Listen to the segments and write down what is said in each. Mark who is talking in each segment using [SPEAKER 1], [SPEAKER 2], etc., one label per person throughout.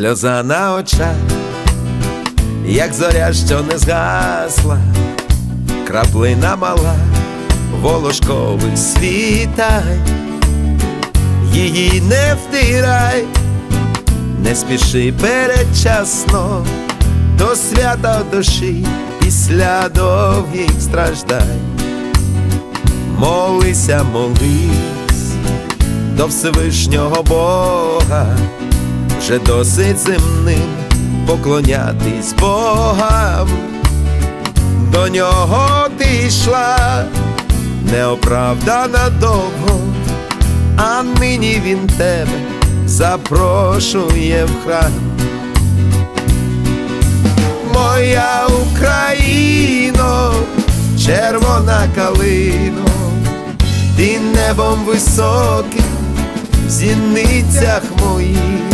[SPEAKER 1] сльоза на очах, як зоря, що не згасла, краплина мала, волошкових світай, її не втирай, не спіши передчасно, до свята душі після довгих страждань. Молися, молись до Всевишнього Бога, вже досить земним поклонятись Богам. До нього ти йшла, неоправдана довго, а нині він тебе запрошує в храм. Моя Україно, червона калино, ти небом високим в зіницях моїх,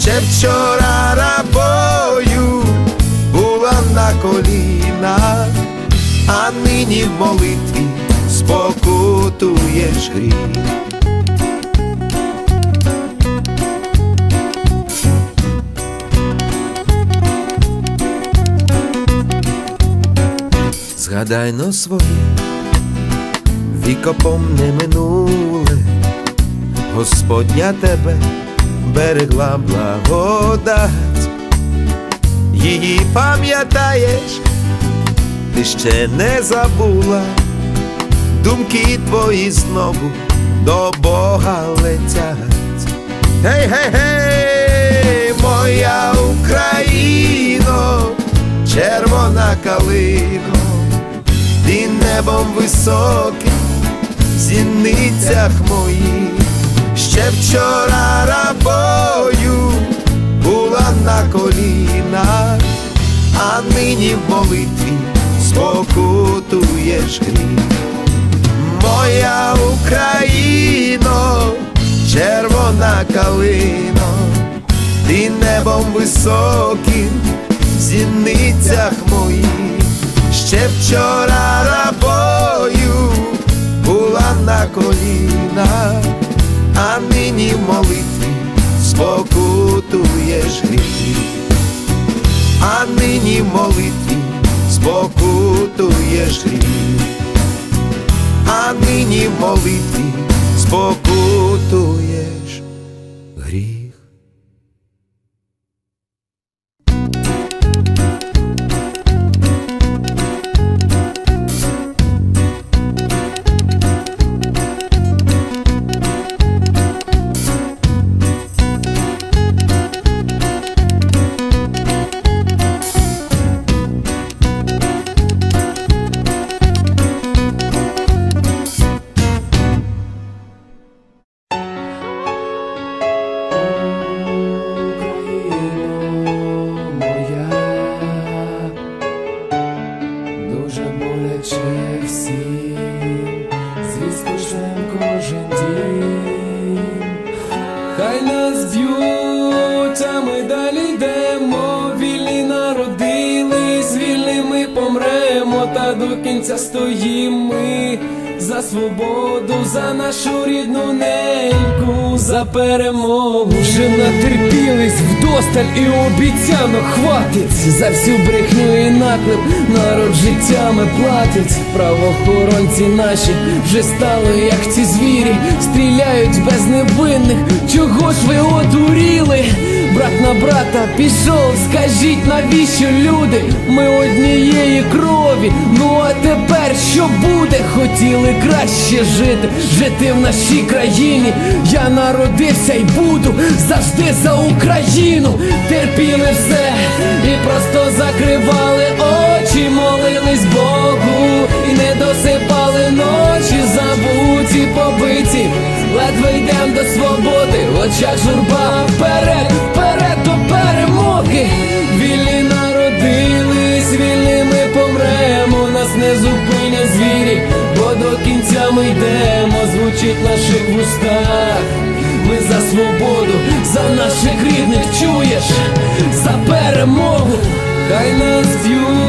[SPEAKER 1] ще вчора рабою була на колінах, а нині в молитві спокутуєш гріх. Згадай но своє вікопом не минуле, Господня тебе берегла благодать, її пам'ятаєш, ти ще не забула, думки твої знову до Бога летять. Гей, гей, гей, моя Україно, червона калино, ти небом високим в зіницях моїх, ще вчора рабою була на колінах, а нині в молитві спокутуєш гріх. Моя Україно, червона калино, ти небом високим в зіницях моїх, ще вчора рабою була на колінах, а нині в молитві спокутуєш гріх, а нині молитві спокутуєш гріх а нині молитві спокутуєш гріх.
[SPEAKER 2] Кінця стоїмо ми за свободу, за нашу рідну неньку, за перемогу. Вже натерпілись вдосталь і обіцянок хватить за всю брехню і наклеп народ життями платять. Правоохоронці наші вже стали, як ці звірі, стріляють без невинних. Чого ж ви одуріли? Брат на брата пішов, скажіть, навіщо люди? Ми однієї крові. Ну а тепер що буде? Хотіли краще жити, жити в нашій країні. Я народився і буду завжди за Україну. Терпіли все і просто закривали очі, молились Богу і не досипали ночі, забуті, побиті. Ледве йдем до свободи, в очах журба вперед, вперед до перемоги. Вільні народились, вільними помремо, нас не зупинять звірі, бо до кінця ми йдемо, звучить в наших вустах. Ми за свободу, за наших рідних чуєш, за перемогу, хай нас б'ють,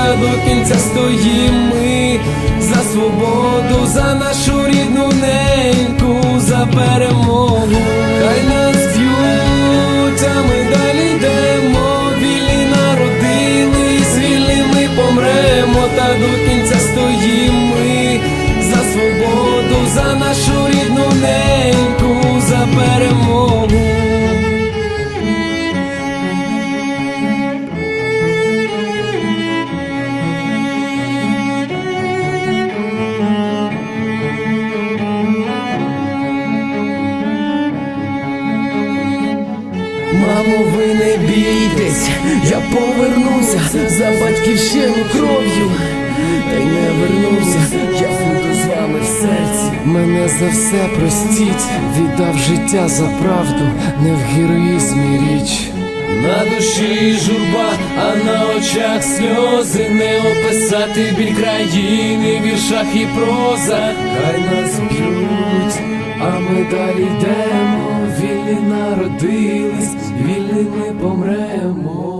[SPEAKER 2] та до кінця стоїмо ми за свободу, за нашу рідну неньку, за перемогу. Хай нас б'ють, а ми далі йдемо. Вільні народились, вільними помремо, та до кінця стоїмо ми за свободу, за нашу рідну неньку, Ви не бійтесь, я повернуся за батьківщину кров'ю, та й не вернуся, я буду з вами в серці. Мене за все простіть, віддав життя за правду, не в героїзмі річ. На душі журба, а на очах сльози не описати біль країни, в віршах і проза. Хай нас б'ють, а ми далі йдемо. Вільні народились, вільними помремо.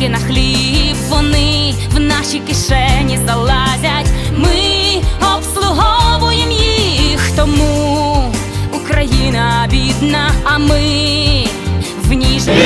[SPEAKER 3] Копійки на хліб, вони в наші кишені залазять. Ми обслуговуємо їх, тому Україна бідна, а ми в ній
[SPEAKER 4] Слава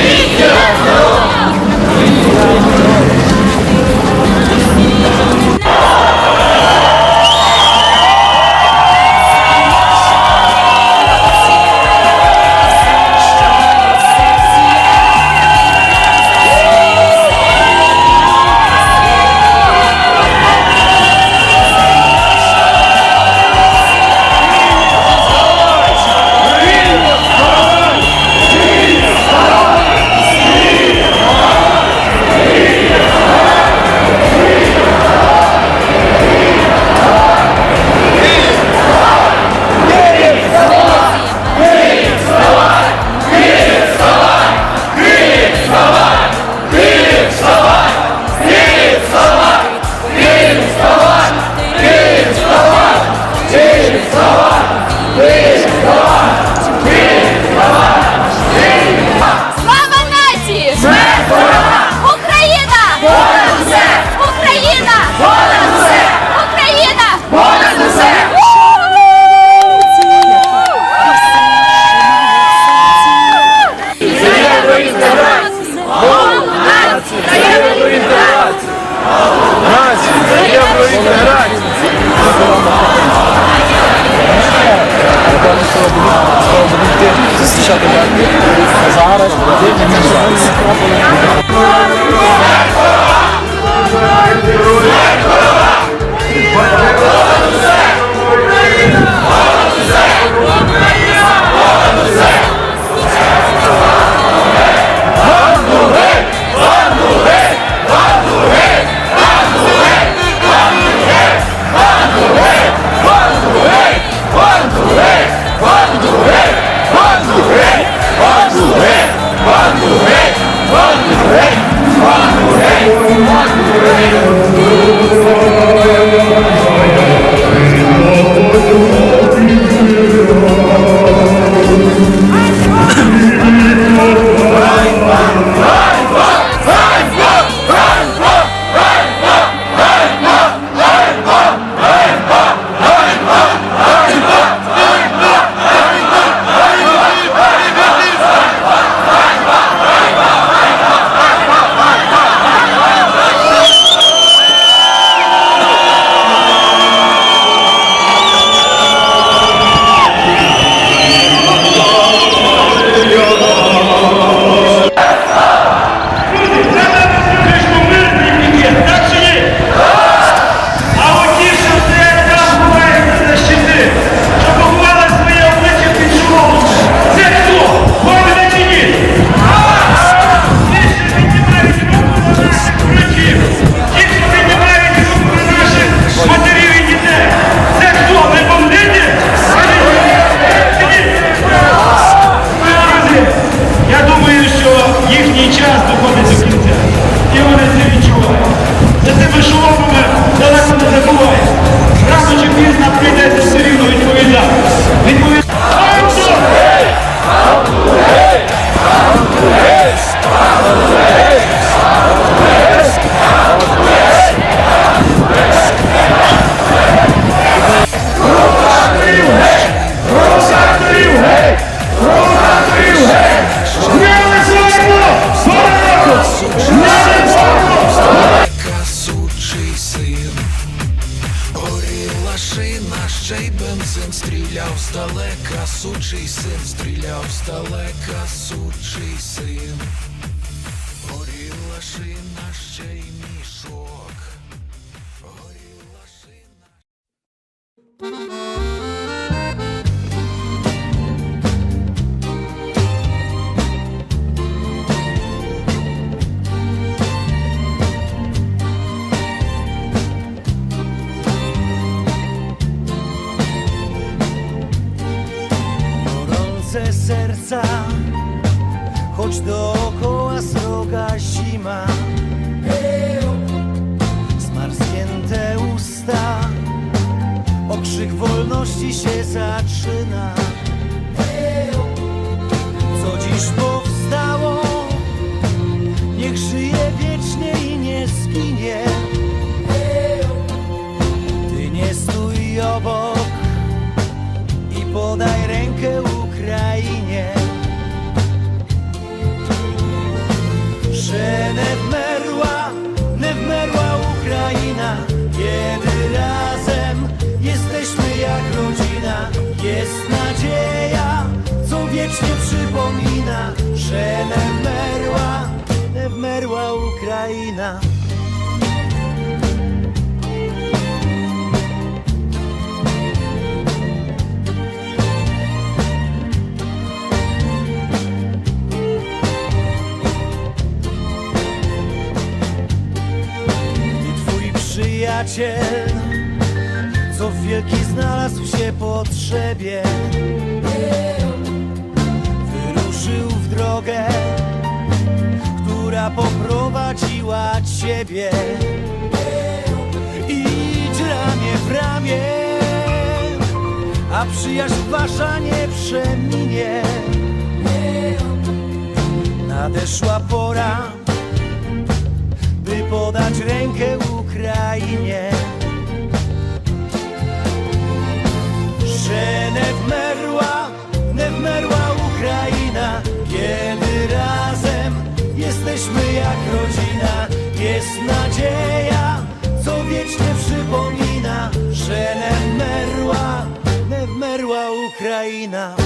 [SPEAKER 5] Happy przyjaciel, co wielki znalazł się potrzebie, wyruszył w drogę, która poprowadziła ciebie. Idź ramię w ramię, a przyjaźń wasza nie przeminie. Nadeszła pora by podać rękę Ukrainie. Że nie wmerła, nie wmerła Ukraina, kiedy razem jesteśmy jak rodzina. Jest nadzieja, co wiecznie przypomina, że nie wmerła, nie wmerła Ukraina.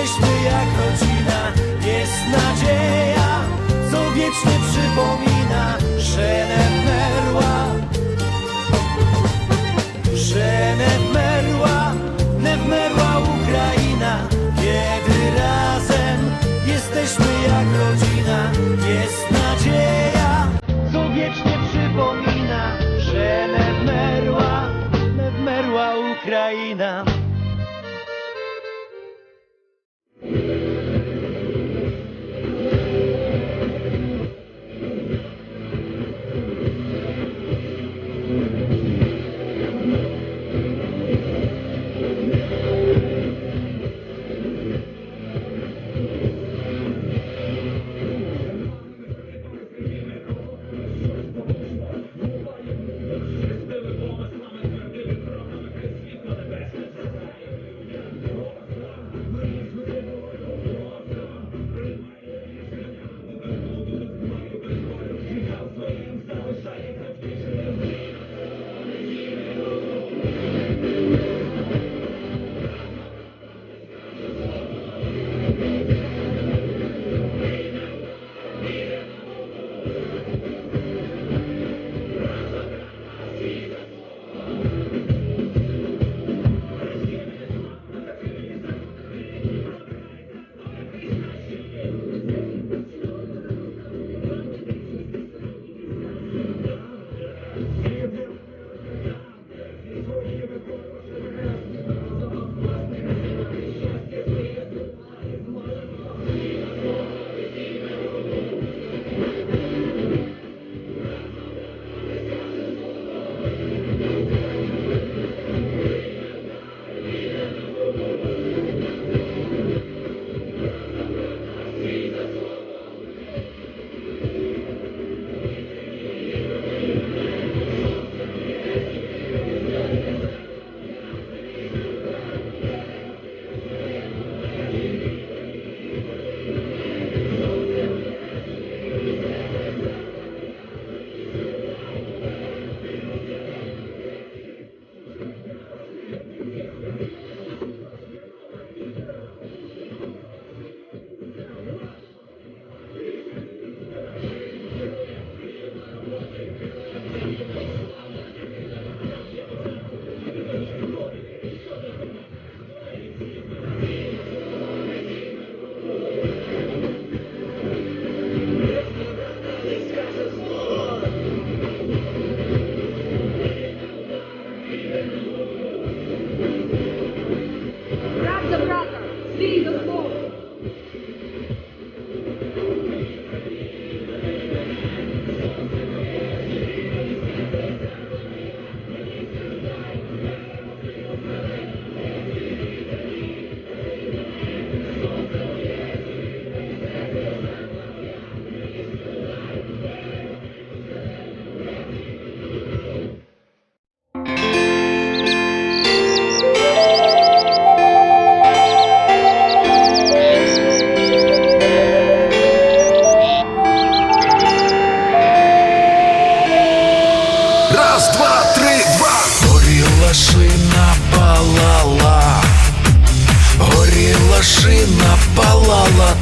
[SPEAKER 5] jesteśmy jak rodzina, jest nadzieja, co
[SPEAKER 6] wiecznie przypomina.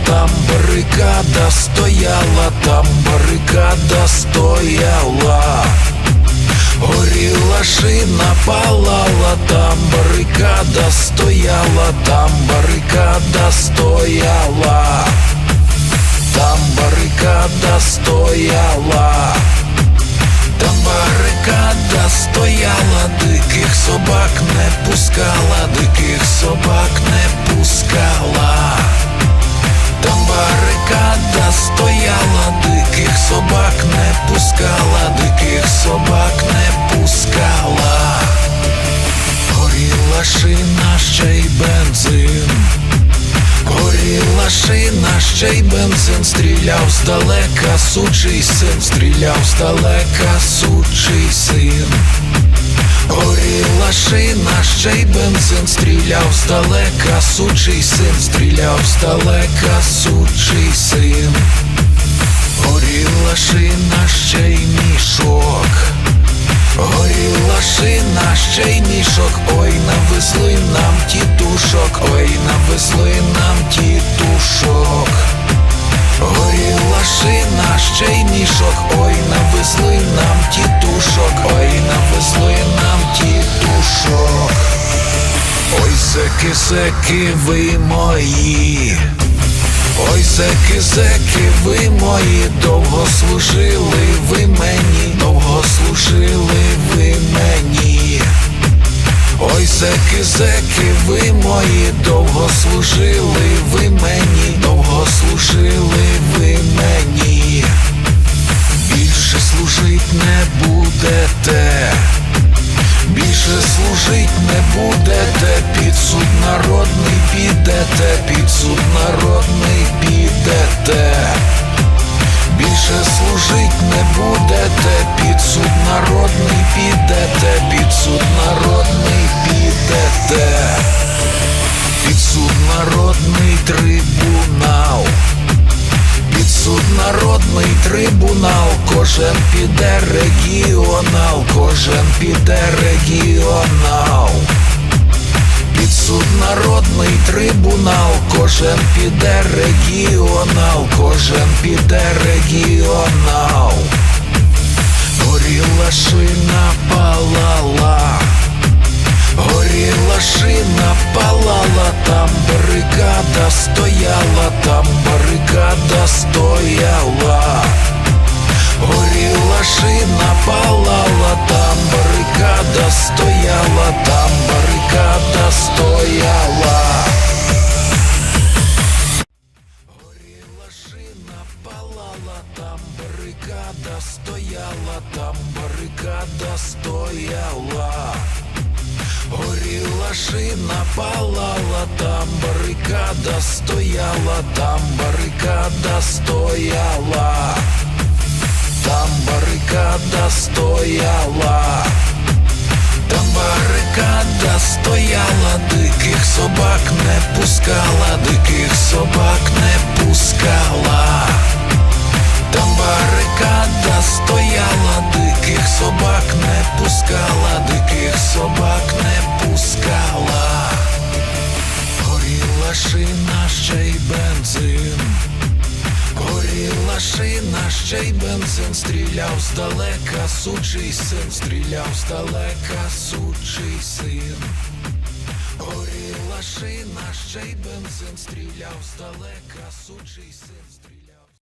[SPEAKER 6] Там барикада стояла, там барикада стояла. Горіла шина палала, там барикада стояла, там барикада стояла, там барикада стояла, там барикада стояла, диких собак не пускала, диких собак не пускала. Ще й бензин, стріляв здалека, сучий син, стріляв здалека, сучий син. Горіла шина, ще й бензин, стріляв здалека, сучий син, стріляв здалека, сучий син. Горіла шина, ще й мішок. Горіла шина, ще й мішок, ой, навезли нам тітушок, ой, навезли нам тітушок. Горіла шина, ще й мішок, ой, навезли нам тітушок, ой, навезли нам тітушок. Ой, зеки, зеки, ви мої. Ой, зеки, зеки, ви мої, довго служили ви мені, довго служили ви мені. Ой, зеки, зеки, ви мої, довго служили ви мені, довго служили ви мені. Більше служить не будете. Більше служить не будете, під суд народний підете, під суд народний підете. Більше служить не будете, під суд народний підете, під суд народний підете. Під суд народний трибунал. Під суд народний трибунал, кожен піде регіонал, кожен піде регіонал. Під трибунал, кожен піде регіонал, кожен піде регіонал. Горіла шина палала. Горіла шина палала, там барикада стояла, там барикада стояла. Горіла шина палала, там барикада стояла, там барикада стояла. Горіла шина палала, там барикада стояла, там барикада стояла. Горіла шина палала, там барикада стояла, там барикада стояла, там барикада стояла, барикада стояла, диких собак не пускала, диких собак не пускала. Там барикада стояла, диких собак не пускала, диких собак не пускала. Горіла шина, ще й бензин. Горіла шина, ще й бензин, стріляв здалека, сучий син, стріляв здалека, сучий син. Горіла шина, ще й бензин, стріляв здалека, сучий син.